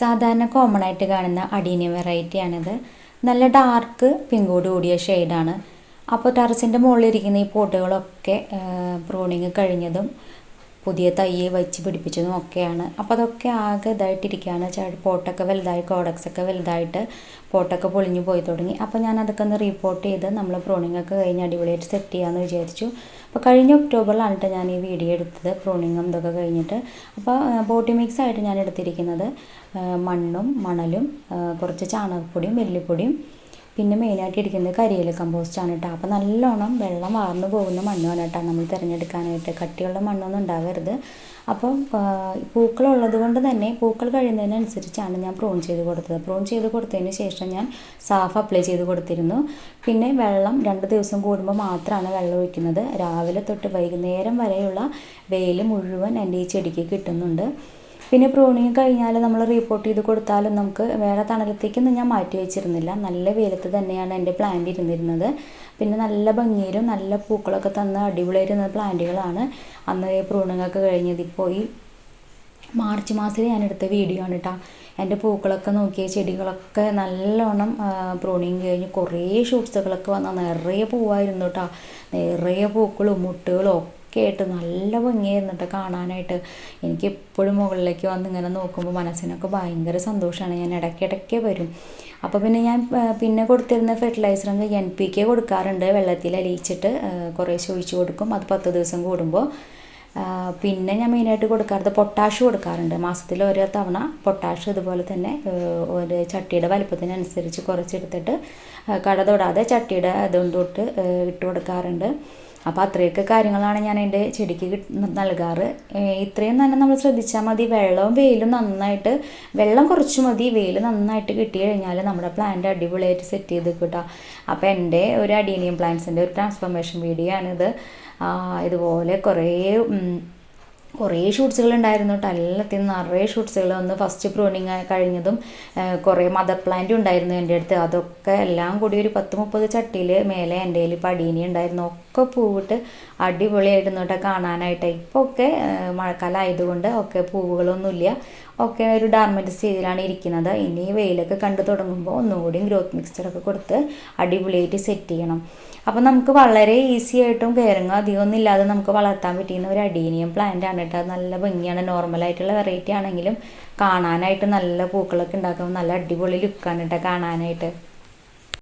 സാധാരണ കോമൺ ആയിട്ട് കാണുന്ന അടീനിയം വെറൈറ്റിയാണിത് നല്ല ഡാർക്ക് പിങ്കോട് കൂടിയ ഷെയ്ഡാണ് അപ്പോൾ ടെറസിന്റെ മുകളിലിരിക്കുന്ന ഈ പോട്ടുകളൊക്കെ പ്രൂണിങ് കഴിഞ്ഞതും പുതിയ തയ്യെ വെച്ച് പിടിപ്പിച്ചതും ഒക്കെയാണ്. അപ്പോൾ അതൊക്കെ ആകെ ഇതായിട്ടിരിക്കുകയാണ്. പോട്ടൊക്കെ വലുതായി കോഡക്സ് ഒക്കെ വലുതായിട്ട് പോട്ടൊക്കെ പൊളിഞ്ഞു പോയി തുടങ്ങി. അപ്പോൾ ഞാൻ അതൊക്കെ ഒന്ന് റീപ്പോർട്ട് ചെയ്ത് നമ്മൾ പ്രൂണിങ്ങൊക്കെ കഴിഞ്ഞ് അടിപൊളിയായിട്ട് സെറ്റ് ചെയ്യാമെന്ന് വിചാരിച്ചു. അപ്പോൾ കഴിഞ്ഞ ഒക്ടോബറിലാണ് ഞാൻ ഈ വീഡിയോ എടുത്തത്. പ്രൂണിങ്ങും ഇതൊക്കെ കഴിഞ്ഞിട്ട്. അപ്പോൾ ബോട്ടി മിക്സ് ആയിട്ട് ഞാൻ എടുത്തിരിക്കുന്നത് മണ്ണും മണലും കുറച്ച് ചാണകപ്പൊടിയും എല്ലിപ്പൊടിയും പിന്നെ മെയിനായിട്ട് ഇരിക്കുന്നത് കരിയില കമ്പോസ്റ്റാണ് കേട്ടോ അപ്പോൾ നല്ലോണം വെള്ളം വാർന്നു പോകുന്ന മണ്ണാണ് കേട്ടോ നമ്മൾ തിരഞ്ഞെടുക്കാനായിട്ട്. കട്ടിയുള്ള മണ്ണൊന്നും ഉണ്ടാവരുത്. അപ്പം പൂക്കളുള്ളത് കൊണ്ട് തന്നെ പൂക്കൾ കഴിയുന്നതിനനുസരിച്ചാണ് ഞാൻ പ്രൂൺ ചെയ്ത് കൊടുത്തത്. പ്രൂൺ ചെയ്ത് കൊടുത്തതിന് ശേഷം ഞാൻ സാഫ് അപ്ലൈ ചെയ്ത് കൊടുത്തിരുന്നു. പിന്നെ വെള്ളം രണ്ട് ദിവസം കൂടുമ്പോൾ മാത്രമാണ് വെള്ളം ഒഴിക്കുന്നത്. രാവിലെ തൊട്ട് വൈകുന്നേരം വരെയുള്ള വെയിൽ മുഴുവൻ എന്റെ ഈ ചെടിക്ക് കിട്ടുന്നുണ്ട്. പിന്നെ പ്രൂണിങ് കഴിഞ്ഞാൽ നമ്മൾ റീപ്പോർട്ട് ചെയ്ത് കൊടുത്താലും നമുക്ക് വേറെ തണലത്തേക്കൊന്നും ഞാൻ മാറ്റി വെച്ചിരുന്നില്ല. നല്ല വെയിലത്ത് തന്നെയാണ് എന്റെ പ്ലാന്റ് ഇരുന്നിരുന്നത്. പിന്നെ നല്ല ഭംഗിയിലും നല്ല പൂക്കളൊക്കെ തന്ന് അടിപൊളിയായിരുന്ന പ്ലാന്റുകളാണ് അന്ന് പ്രൂണിങ് ഒക്കെ കഴിഞ്ഞത്. ഇപ്പോൾ ഈ മാർച്ച് മാസത്തിൽ ഞാൻ എടുത്ത വീഡിയോ ആണ് കേട്ടോ എന്റെ പൂക്കളൊക്കെ നോക്കിയ ചെടികളൊക്കെ നല്ലോണം പ്രൂണിങ് കഴിഞ്ഞ് കുറേ ഷൂട്ട്സുകളൊക്കെ വന്ന നിറയെ പൂവായിരുന്നു കേട്ടോ നിറയെ പൂക്കളും മുട്ടുകളും ആയിട്ട് നല്ല ഭംഗിയായിരുന്നു കേട്ടോ കാണാനായിട്ട്. എനിക്ക് എപ്പോഴും മുകളിലേക്ക് വന്ന് ഇങ്ങനെ നോക്കുമ്പോൾ മനസ്സിനൊക്കെ ഭയങ്കര സന്തോഷമാണ് ഞാൻ ഇടയ്ക്കിടയ്ക്ക് വരും. അപ്പോൾ പിന്നെ ഞാൻ പിന്നെ കൊടുത്തിരുന്ന ഫെർട്ടിലൈസർ എൻ പി കെ കൊടുക്കാറുണ്ട്. വെള്ളത്തിൽ അലിയിച്ചിട്ട് കുറേ കുറേശ്ശെ ഒഴിച്ച് കൊടുക്കും. അത് പത്ത് ദിവസം കൂടുമ്പോൾ പിന്നെ ഞാൻ മെയിനായിട്ട് കൊടുക്കാറുണ്ട് പൊട്ടാഷ് കൊടുക്കാറുണ്ട്. മാസത്തിൽ ഓരോ തവണ പൊട്ടാഷ് ഇതുപോലെ തന്നെ ഒരു ചട്ടിയുടെ വലിപ്പത്തിനനുസരിച്ച് കുറച്ചെടുത്തിട്ട് കട തൊടാതെ ചട്ടിയുടെ അതുകൊണ്ട് തൊട്ട് ഇട്ട് കൊടുക്കാറുണ്ട്. അപ്പോൾ അത്രയൊക്കെ കാര്യങ്ങളാണ് ഞാൻ എന്റെ ചെടിക്ക് നൽകാറ്. ഇത്രയും തന്നെ നമ്മൾ ശ്രദ്ധിച്ചാൽ മതി. വെള്ളവും വെയിലും നന്നായിട്ട് വെള്ളം കുറച്ച് മതി. വെയിൽ നന്നായിട്ട് കിട്ടി കഴിഞ്ഞാൽ നമ്മുടെ പ്ലാന്റ് അടിപൊളിയായിട്ട് സെറ്റ് ചെയ്ത് കിട്ടാം അപ്പോൾ എന്റെ ഒരു അഡീനിയം പ്ലാന്റ്സിന്റെ ഒരു ട്രാൻസ്ഫോർമേഷൻ വീഡിയോ ആണിത്. ഇതുപോലെ കുറേ കുറേ ഷൂട്ട്സുകൾ ഉണ്ടായിരുന്നു കേട്ടോ. എല്ലാത്തിനും നിറയെ ഷൂട്ട്സുകൾ ഒന്ന് ഫസ്റ്റ് പ്രൂണിങ് കഴിഞ്ഞതും കുറേ മദർ പ്ലാന്റ് ഉണ്ടായിരുന്നു എന്റെ അടുത്ത്. അതൊക്കെ എല്ലാം കൂടി ഒരു പത്ത് മുപ്പത് ചട്ടിയിൽ മേലെ എന്റെ കയ്യിൽ പടീനി ഉണ്ടായിരുന്നു. ഒക്കെ പൂവിട്ട് അടിപൊളിയായിരുന്നു കേട്ടോ കാണാനായിട്ട്. ഇപ്പോൾ ഒക്കെ മഴക്കാലം ആയതുകൊണ്ട് ഒക്കെ പൂവുകളൊന്നുമില്ല. ഒക്കെ ഒരു ഡാർമെന്റ് സ്റ്റേജിലാണ് ഇരിക്കുന്നത്. ഇനി വെയിലൊക്കെ കണ്ടു തുടങ്ങുമ്പോൾ ഒന്നുകൂടി ഗ്രോത്ത് മിക്സ്ചറൊക്കെ കൊടുത്ത് അടിപൊളിയായിട്ട് സെറ്റ് ചെയ്യണം. അപ്പോൾ നമുക്ക് വളരെ ഈസി ആയിട്ടും കയറുങ്ങോ അധികമൊന്നും ഇല്ലാതെ നമുക്ക് വളർത്താൻ പറ്റുന്ന ഒരു അഡീനിയം പ്ലാന്റ് ആണ് കേട്ടോ നല്ല ഭംഗിയാണ്. നോർമലായിട്ടുള്ള വെറൈറ്റി ആണെങ്കിലും കാണാനായിട്ട് നല്ല പൂക്കളൊക്കെ ഉണ്ടാക്കുമ്പോൾ നല്ല അടിപൊളി ലുക്കാണ് കേട്ടോ കാണാനായിട്ട്.